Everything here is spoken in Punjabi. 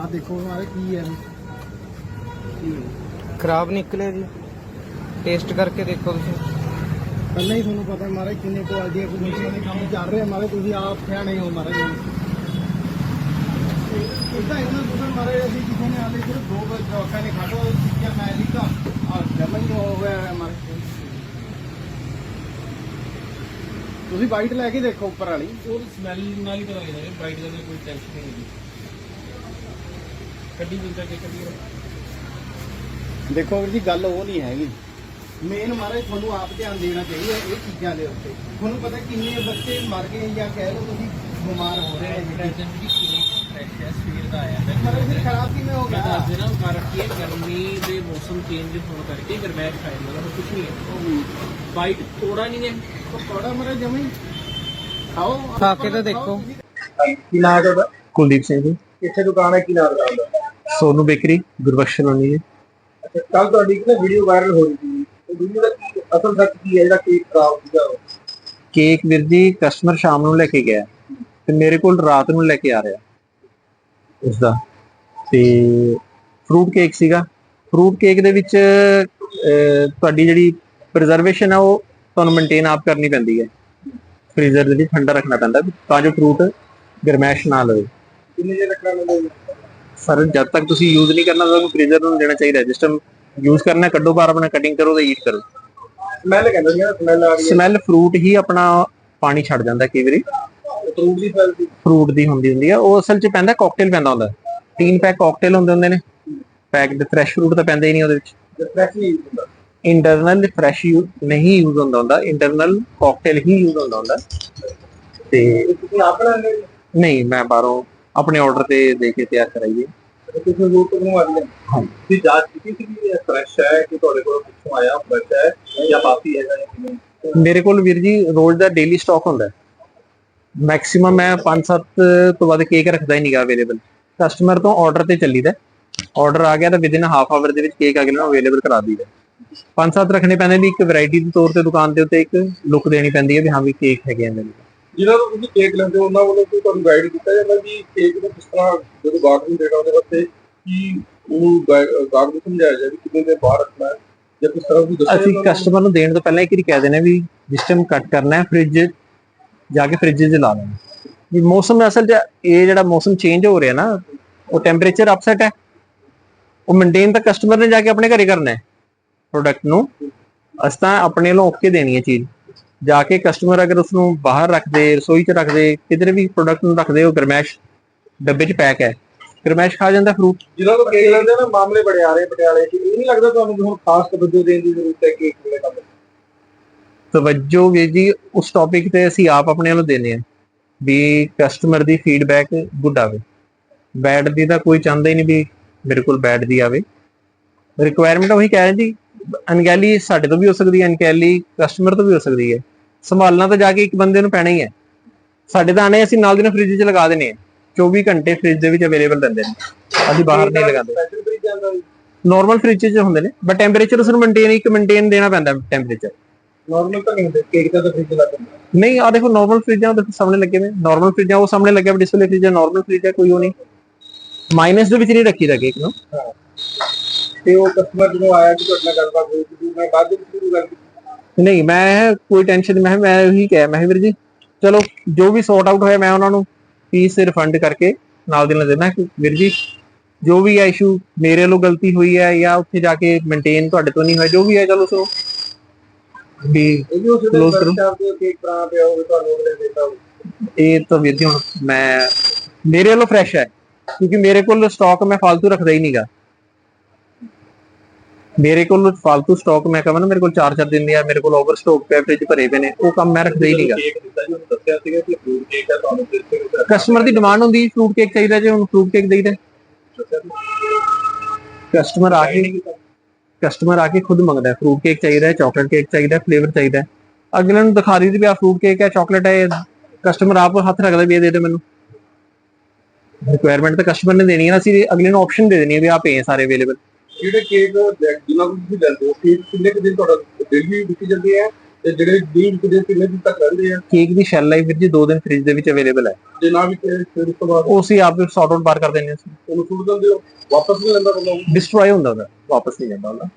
ਆ ਦੇਖੋ ਮਾਰੇ ਕੀ ਹੈ? ਖਰਾਬ ਨਿਕਲੇ ਜੀ। ਟੇਸਟ ਕਰਕੇ ਦੇਖੋ ਤੁਸੀਂ। ਪਹਿਲਾਂ ਹੀ ਤੁਹਾਨੂੰ ਪਤਾ ਮਾਰੇ ਕਿੰਨੇ ਕੁਆਲਿਟੀ ਕੋਈ ਮਸ਼ੀਨਾਂ ਦੇ ਕੰਮ ਚੱਲ ਰਿਹਾ। ਮਾਰੇ ਤੁਸੀਂ ਆਪ ਸਿਆਣੇ ਹੋ ਮਾਰੇ। ਇਦਾਂ ਇਹਨਾਂ ਤੁਸੀਂ ਮਾਰੇ ਅਸੀਂ ਕਿਸੇ ਨੇ ਆਲੇ ਸਿਰਫ ਦੋ ਵਾਰ ਜਵਾਕਾਂ ਨੇ ਉਹ ਚੀਜ਼ਾਂ ਮੈਂ ਨਹੀਂ ਤਾਂ ਆ ਜਮਾ ਹੀ ਹੋ ਗਿਆ ਹੈ ਮਾਰੇ। ਤੁਸੀਂ ਵਾਈਟ ਲੈ ਕੇ ਦੇਖੋ ਉੱਪਰ ਵਾਲੀ। ਉਹ ਸਮੈਲ ਨਾਲ ਹੀ ਪਤਾ ਲੱਗਦਾ ਹੈ ਬਾਈਟ ਦਾ ਕੋਈ ਟੈਨਸ਼ਨ ਨਹੀਂ। ਹੈਗੀ ਕੱਢੀ ਜਿੰਦਾ ਕੇ ਕੱਢੀ ਦੇਖੋ ਵੀਰ ਜੀ ਗੱਲ ਉਹ ਨਹੀਂ ਹੈਗੀ। ਮੇਨ ਮਾਰੇ ਤੁਹਾਨੂੰ ਆਪ ਧਿਆਨ ਦੇਣਾ ਚਾਹੀਦਾ ਇਹ ਚੀਜ਼ਾਂ ਦੇ ਉੱਤੇ। ਤੁਹਾਨੂੰ ਪਤਾ ਕਿੰਨੇ ਬੱਚੇ ਮਰ ਗਏ ਜਾਂ ਕਹਿ ਲਓ ਤੁਸੀਂ ਬਿਮਾਰ ਹੋ ਰਹੇ ਨੇ। ਪ੍ਰੈਜ਼ੈਂਟ ਵੀ ਕਿੰਨੀ ਫਰੈਸ਼ ਹੈ ਸਵੇਰ ਦਾ ਆਇਆ ਹੈ ਮਤਲਬ ਫਿਰ ਖਰਾਬ ਕਿਵੇਂ ਹੋ ਮੈਂ ਗਿਆ ਦੱਸ ਦੇਣਾ ਕਾਰਨ ਕੀ ਹੈ ਗਰਮੀ ਦੇ ਮੌਸਮ ਚੇਂਜ ਹੋਣ ਕਰਕੇ ਗਰਮੈਸ਼ ਖਾਇਆ ਜਾਂਦਾ ਹੋਰ ਕੁਝ ਨਹੀਂ ਹੈ। ਬਾਈਟ ਥੋੜਾ ਨਹੀਂ ਹੈ। ਪਕੌੜਾ ਮਰੇ ਜਮੀ ਖਾਓ ਖਾ ਕੇ ਤਾਂ ਦੇਖੋ। ਕੀ ਨਾਮ ਹੈ ਕੁਲਦੀਪ ਸਿੰਘ ਜੀ। ਕਿੱਥੇ ਦੁਕਾਨ ਹੈ? ਕੀ ਨਾਮ ਦਾ ਸੋਨੂ ਬੇਕਰੀ ਗੁਰਬਖਸ਼ ਜੀ। ਅੱਛਾ ਕੱਲ ਤੁਹਾਡੀ ਇੱਕ ਨਾ ਵੀਡੀਓ ਵਾਇਰਲ ਹੋ ਰਹੀ ਸੀ। ਉਹ ਵੀਡੀਓ ਦਾ ਕੀ ਅਸਲ ਸੱਚ ਕੀ ਹੈ? ਜਿਹੜਾ ਕੇਕ ਖਰਾਬ ਸੀਗਾ? ਕੇਕ ਵੀਰ ਜੀ ਕਸਟਮਰ ਸ਼ਾਮ ਨੂੰ ਲੈ ਕੇ ਗਿਆ। ਤੇ ਮੇਰੇ ਕੋਲ ਰਾਤ ਨੂੰ ਲੈ ਕੇ ਆ ਰਿਹਾ। ਉਸ ਦਾ ਤੇ ਫਰੂਟ ਕੇਕ ਸੀਗਾ। ਫਰੂਟ ਕੇਕ ਦੇ ਵਿੱਚ ਤੁਹਾਡੀ ਜਿਹੜੀ ਪ੍ਰੀਜ਼ਰਵੇਸ਼ਨ ਆ ਉਹ ਤੁਹਾਨੂੰ ਮੇਨਟੇਨ ਆਪ ਕਰਨੀ ਪੈਂਦੀ ਹੈ। ਫ੍ਰੀਜ਼ਰ ਦੇ ਵਿੱਚ ਠੰਡਾ ਰੱਖਣਾ ਪੈਂਦਾ ਤਾਂ ਜੋ ਫਰੂਟ ਗਰਮੈਸ਼ ਨਾ ਲਵੇ। ਕਿੰਨੇ ਜੇ ਰੱਖਣਾ ਮੈਨੂੰ ਸਰ ਜਦ ਤੱਕ ਤੁਸੀਂ ਯੂਜ਼ ਨਹੀਂ ਕਰਨਾ ਤੁਹਾਨੂੰ ਫ੍ਰੀਜ਼ਰ ਨੂੰ ਦੇਣਾ ਚਾਹੀਦਾ ਜਿਸ ਟਾਈਮ ਯੂਜ਼ ਕਰਨਾ ਕੱਢੋ ਬਾਹਰ ਆਪਣਾ ਕਟਿੰਗ ਕਰੋ ਤੇ ਈਟ ਕਰੋ। ਸਮੈਲ ਕਹਿੰਦਾ ਸੀ ਸਮੈਲ ਆ ਰਹੀ ਸਮੈਲ ਫਰੂਟ ਹੀ ਆਪਣਾ ਪਾਣੀ ਛੱਡ ਜਾਂਦਾ ਕਈ ਵਾਰੀ। ਹੈ ਫਰੂਟ ਦੀ ਸੀ। ਫਰੂਟ ਦੀ ਹੁੰਦੀ ਹੁੰਦੀ ਆ। ਉਹ ਅਸਲ 'ਚ ਪੈਂਦਾ ਕਾਕਟੇਲ ਪੈਂਦਾ ਹੁੰਦਾ। ਤਿੰਨ ਪੈਕ ਕਾਕਟੇਲ ਹੁੰਦੇ ਹੁੰਦੇ ਨੇ। ਪੈਕ ਦੇ ਫਰੈਸ਼ ਫਰੂਟ ਤਾਂ ਪੈਂਦਾ ਹੀ ਨਹੀਂ ਉਹਦੇ ਵਿੱਚ। ਫਰੈਸ਼ ਨਹੀਂ ਹੁੰਦਾ। ਇੰਟਰਨਲ ਫਰੈਸ਼ ਨਹੀਂ ਯੂਜ਼ ਹੁੰਦਾ ਹੁੰਦਾ। ਇੰਟਰਨਲ ਕਾਕਟੇਲ ਹੀ ਯੂਜ਼ ਹੁੰਦਾ ਹੁੰਦਾ। ਤੇ ਤੁਸੀਂ ਆਪ ਬਣਾਉਂਦੇ ਹੋ? ਨਹੀਂ ਮੈਂ ਬਾਹਰੋਂ ਆਪਣੇ ਆਰਡਰ ਤੇ ਦੇ ਕੇ ਤਿਆਰ ਕਰਾਈਏ। ਤੇ ਕਿਸੇ ਹੋਰ ਤੋਂ ਬਣਵਾ ਲਿਆ ਹਾਂ ਤੁਸੀਂ ਜਾਂਚ ਕੀਤੀ ਸੀ ਕਿ ਇਹ ਫਰੈਸ਼ ਹੈ ਕਿ ਤੁਹਾਡੇ ਕੋਲ ਕਿੱਥੋਂ ਆਇਆ ਫਰੈਸ਼ ਹੈ ਜਾਂ ਬਾਸੀ ਹੈਗਾ ਜਾਂ ਕਿਵੇਂ? ਮੇਰੇ ਕੋਲ ਵੀਰ ਜੀ ਰੋਜ਼ ਦਾ ਡੇਲੀ ਸਟਾਕ ਹੁੰਦਾ ਮੈਕਸਿਮਮ ਮੈਂ 5-7 ਤੋਂ ਵੱਧ ਕੇਕ ਰੱਖਦਾ ਹੀ ਨਹੀਂਗਾ ਅਵੇਲੇਬਲ ਕਸਟਮਰ ਤੋਂ ਆਰਡਰ ਤੇ ਚੱਲੀਦਾ ਆਰਡਰ ਆ ਗਿਆ ਤਾਂ ਵਿਦਿਨ ਹਾਫ ਆਵਰ ਦੇ ਵਿੱਚ ਕੇਕ ਅਗਲੇ ਨੂੰ ਅਵੇਲੇਬਲ ਕਰਾ ਦਈਦਾ 5-7 ਰੱਖਣੇ ਪੈਂਦੇ ਨੇ ਇੱਕ ਵੈਰਾਈਟੀ ਦੇ ਤੌਰ ਤੇ ਦੁਕਾਨ ਦੇ ਉੱਤੇ ਇੱਕ ਲੁੱਕ ਦੇਣੀ ਪੈਂਦੀ ਹੈ ਵੀ ਹਾਂ ਵੀ ਕੇਕ ਹੈਗੇ ਆ ਮੇਰੇ ਕੋਲ। ਜਿਹਨਾਂ ਨੂੰ ਤੁਸੀਂ ਕੇਕ ਲੈਂਦੇ ਹੋ ਉਹਨਾਂ ਵੱਲੋਂ ਕੋਈ ਤੁਹਾਨੂੰ ਗਾਈਡ ਕੀਤਾ ਜਾਂਦਾ ਵੀ ਕੇਕ ਨੂੰ ਕਿਸ ਤਰ੍ਹਾਂ ਜਦੋਂ ਗਾਹਕ ਨੂੰ ਦੇਣਾ ਉਹਦੇ ਵਾਸਤੇ ਕੀ ਉਹ ਗਾਹਕ ਨੂੰ ਸਮਝਾਇਆ ਜਾਵੇ ਕਿ ਕਿੰਨੇ ਦੇਰ ਬਾਹਰ ਰੱਖਣਾ ਹੈ ਜਾਂ ਕਿਸ ਤਰ੍ਹਾਂ ਉਹ ਦੱਸਿਆ ਅਸੀਂ ਕਸਟਮਰ ਨੂੰ? ਦੇਣ ਤੋਂ ਪਹਿਲਾਂ ਇੱਕ ਵਾਰੀ ਕਹਿ ਹਾਂ ਵੀ ਜਿਸ ਟਾਈਮ ਕੱਟ ਕਰਨਾ ਹੈ ਫ੍ਰਿਜ ਜਾ ਕੇ ਫ੍ਰਿਜ 'ਚ ਲਾ ਲੈਣਾ। ਵੀ ਮੌਸਮ ਅਸਲ 'ਚ ਇਹ ਜਿਹੜਾ ਮੌਸਮ ਚੇਂਜ ਹੋ ਰਿਹਾ ਨਾ ਉਹ ਟੈਂਪਰੇਚਰ ਅਪਸੈਟ ਹੈ। ਉਹ ਮੇਨਟੇਨ ਤਾਂ ਕਸਟਮਰ ਨੇ ਜਾ ਕੇ ਆਪਣੇ ਘਰੇ ਕਰਨਾ ਹੈ ਪ੍ਰੋਡਕਟ ਨੂੰ। ਅਸੀਂ ਤਾਂ ਆਪਣੇ ਵੱਲੋਂ ਓਕੇ ਦੇਣੀ ਹੈ ਚੀਜ਼। ਜਾ ਕੇ ਕਸਟਮਰ ਅਗਰ ਉਸ ਨੂੰ ਬਾਹਰ ਰੱਖਦੇ ਰਸੋਈ 'ਚ ਰੱਖਦੇ ਕਿਧਰੇ ਵੀ ਪ੍ਰੋਡਕਟ ਨੂੰ ਰੱਖਦੇ ਉਹ ਗਰਮੈਸ਼ ਡੱਬੇ 'ਚ ਪੈਕ ਹੈ। ਗਰਮੈਸ਼ ਖਾ ਜਾਂਦਾ ਫਰੂਟ ਜਿਹਨਾਂ ਨੂੰ ਕੇਕ ਲੈਂਦੇ ਨਾ ਮਾਮਲੇ ਬੜੇ ਆ ਰਹੇ ਪਟਿਆਲੇ 'ਚ। ਇਹ ਨਹੀਂ ਲੱਗਦਾ ਤੁਹਾਨੂੰ ਵੀ ਹੁਣ ਖਾਸ ਤਵੱਜੋ ਦੇਣ ਦੀ ਜ਼ਰੂਰਤ ਹੈ ਕੇਕ ਦੇ ਕੰਮ ਤਵੱਜੋ ਵੀਰ ਜੀ ਉਸ ਟੌਪਿਕ ਤੇ ਅਸੀਂ ਆਪ ਆਪਣੇ ਵੱਲੋਂ ਦਿੰਦੇ ਹਾਂ ਵੀ ਕਸਟਮਰ ਦੀ ਫੀਡਬੈਕ ਗੁੱਡ ਆਵੇ। ਬੈਡ ਦੀ ਤਾਂ ਕੋਈ ਚਾਹੁੰਦਾ ਹੀ ਨਹੀਂ ਵੀ ਮੇਰੇ ਕੋਲ ਬੈਡ ਦੀ ਆਵੇ। ਰਿਕੁਆਇਰਮੈਂਟ ਉਹੀ ਕਹਿ ਰਹੇ ਜੀ ਅਨਗੈਲੀ ਸਾਡੇ ਤੋਂ ਵੀ ਹੋ ਸਕਦੀ ਹੈ ਅਨਗੈਲੀ ਕਸਟਮਰ ਤੋਂ ਵੀ ਹੋ ਸਕਦੀ ਹੈ। ਸੰਭਾਲਣਾ ਤਾਂ ਜਾ ਕੇ ਇੱਕ ਬੰਦੇ ਨੂੰ ਪੈਣਾ ਹੀ ਹੈ। ਸਾਡੇ ਤਾਂ ਆਣੇ ਅਸੀਂ ਨਾਲ ਦੀ ਨਾਲ ਫ੍ਰਿਜ 'ਚ ਲਗਾ ਦਿੰਦੇ ਹਾਂ 24 ਘੰਟੇ ਫ੍ਰਿਜ ਦੇ ਵਿੱਚ ਅਵੇਲੇਬਲ ਰਹਿੰਦੇ ਨੇ। ਅਸੀਂ ਬਾਹਰ ਨਹੀਂ ਲਗਾਉਂਦੇ। ਨਾਰਮਲ ਫ੍ਰਿਜ 'ਚ ਹੁੰਦੇ ਨੇ ਬਟ ਟੈਂਪਰੇਚਰ ਉਸ ਨੂੰ ਮੇਨਟੇਨ ਇੱਕ ਮੇਨਟੇਨ ਦੇਣਾ ਪੈਂਦਾ ਟੈਂਪਰੇਚਰ ਨਾਰਮਲ ਤਾਂ ਨਹੀਂ ਹੁੰਦੇ ਕੇਕ ਦਾ ਤਾਂ ਫ੍ਰਿਜ ਲੱਗ ਜਾਂਦਾ। ਨਹੀਂ ਆ ਦੇਖੋ ਨਾਰਮਲ ਫ੍ਰਿਜਾਂ ਦੇ ਸਾਹਮਣੇ ਲੱਗੇ ਨੇ ਨਾਰਮਲ ਫ੍ਰਿਜਾਂ ਉਹ ਸਾਹਮਣੇ ਲੱਗਿਆ ਡਿਸਪਲੇ ਫ੍ਰਿਜ ਹੈ ਨਾਰਮਲ ਫ੍ਰਿਜ ਹੈ ਕੋਈ ਉਹ ਨਹੀਂ। ਮਾਈਨਸ ਦੇ ਵਿੱਚ ਨਹੀਂ ਰੱਖੀਦਾ ਕੇਕ ਨੂੰ। ਤੇ ਉਹ ਕਸਟਮਰ ਜਦੋਂ ਆਇਆ ਕਿ ਤੁਹਾਡੇ ਨਾਲ ਗੱਲਬਾਤ ਹੋਈ ਸੀ ਮੈਂ ਬਾਅਦ ਵਿੱਚ ਸ਼ੁਰੂ ਕਰ ਦਿੱਤੀ। ਨਹੀਂ ਮੈਂ ਕੋਈ ਟੈਨਸ਼ਨ ਨਹੀਂ ਮੈਂ ਮੈਂ ਉਹੀ ਕਿਹਾ ਮੈਂ ਕਿਹਾ ਵੀਰ ਜੀ ਚਲੋ ਜੋ ਵੀ ਸੌਟ ਆਊਟ ਹੋਇਆ ਮੈਂ ਉਹਨਾਂ ਨੂੰ ਫੀਸ ਰਿਫੰਡ ਕਰਕੇ ਨਾਲ ਦੀ ਨਾਲ ਦੇਣਾ। ਕਿ ਵੀਰ ਜੀ ਜੋ ਵੀ ਹੈ ਇਸ਼ੂ ਮੇਰੇ ਵੱਲੋਂ ਗਲਤੀ ਹੋਈ ਹੈ ਜਾਂ ਉੱਥੇ ਜਾ ਕੇ ਮੇਨਟੇਨ ਤੁਹਾਡੇ ਤੋਂ ਨਹੀਂ ਹੋਇਆ ਜੋ ਵੀ ਹੈ ਚਲੋ ਸੋ ਵੀ ਇਹ Close ਕਰੋ। ਵਰਕਸ਼ਾਪ ਤੇ ਕੇਕ ਬਣਾ ਪਿਆ ਹੋਵੇ ਤੁਹਾਨੂੰ ਉਹਨੇ ਦਿੱਤਾ ਹੋਵੇ ਇਹ ਤਾਂ ਵੀਰ ਜੀ ਹੁਣ ਮੈਂ ਮੇਰੇ ਵੱਲੋਂ ਫਰੈਸ਼ ਹੈ ਕਿਉਂਕਿ ਮੇਰੇ ਕੋਲ ਸਟਾਕ ਮੈਂ ਫालतू ਰੱਖਦਾ ਹੀ ਨਹੀਂਗਾ ਮੇਰੇ ਕੋਲ ਫालतू ਸਟਾਕ ਮੈਂ ਕਹਾਂ ਨਾ ਮੇਰੇ ਕੋਲ 4-4 ਦਿਨ ਦੀ ਆ ਮੇਰੇ ਕੋਲ ਓਵਰ ਸਟਾਕ ਪੈ ਫ੍ਰਿਜ ਭਰੇ ਪਏ ਨੇ ਉਹ ਕੰਮ ਮੈਂ ਰੱਖਦਾ ਹੀ ਨਹੀਂਗਾ ਕਸਟਮਰ ਦੀ ਡਿਮਾਂਡ ਹੁੰਦੀ ਫਰੂਟ ਕੇਕ ਚਾਹੀਦਾ ਜੇ ਹੁਣ ਫਰੂਟ ਕੇਕ ਦੇਈਦਾ। ਕਸਟਮਰ ਆ ਕੇ ਕਸਟਮਰ ਆ ਕੇ ਖੁਦ ਮੰਗਦਾ ਫਰੂਟ ਕੇਕ ਚਾਹੀਦਾ ਚਾਕਲੇਟ ਕੇਕ ਚਾਹੀਦਾ ਫਲੇਵਰ ਚਾਹੀਦਾ। ਅਗਲੇ ਨੂੰ ਦਿਖਾ ਦਿੱਤੀ ਵੀ ਆ ਫਰੂਟ ਕੇਕ ਹੈ ਚਾਕਲੇਟ ਹੈ ਕਸਟਮਰ ਆਪ ਹੱਥ ਰੱਖਦਾ ਵੀ ਇਹ ਦੇ ਦੇ ਮੈਨੂੰ। ਰਿਕੁਆਇਰਮੈਂਟ ਤਾਂ ਕਸਟਮਰ ਨੇ ਦੇਣੀ ਹੈ ਨਾ ਅਸੀਂ ਅਗਲੇ ਨੂੰ ਆਪਸ਼ਨ ਦੇ ਦੇਣੀ ਹੈ ਵੀ ਆ ਪਏ ਸਾਰੇ ਅਵੇਲੇਬਲ ਜਿਹੜੇ ਕੇਕ ਜਿਨ੍ਹਾਂ ਨੂੰ ਤੁਸੀਂ ਲੈਂਦੇ ਹੋ ਕੇਕ ਕਿੰਨੇ ਕੁ ਦਿਨ ਤੁਹਾਡਾ ਡੇਲੀ ਵਿਕੀ ਜਾਂਦੇ ਆ ਤੇ ਜਿਹੜੇ ਡੀਲ ਕਿਤੇ ਕਿੰਨੇ ਦਿਨ ਤੱਕ ਰਹਿੰਦੇ ਆ? ਕੇਕ ਦੀ ਸ਼ੈਲ ਲਾਈਫ ਵੀਰ ਜੀ 2 ਦਿਨ ਫ੍ਰਿਜ ਦੇ ਵਿੱਚ ਅਵੇਲੇਬਲ ਹੈ। ਜੇ ਨਾ ਵੀ ਕਿ ਫਿਰ ਉਸ ਤੋਂ ਬਾਅਦ? ਉਹ ਅਸੀਂ ਆਪ ਸੌਟ ਆਊਟ ਬਾਹਰ ਕਰ ਦਿੰਦੇ ਹਾਂ। ਉਹਨੂੰ ਸੁੱਟ ਦਿੰਦੇ ਹੋ? ਵਾਪਸ ਨਹੀਂ ਲੈਂਦਾ ਬੰਦਾ ਉਹ? ਡਿਸਟਰੋਏ ਹੁੰਦਾ ਉਹਦਾ। ਵਾਪਸ ਨਹੀਂ ਜਾਂਦਾ ਉਹਦਾ।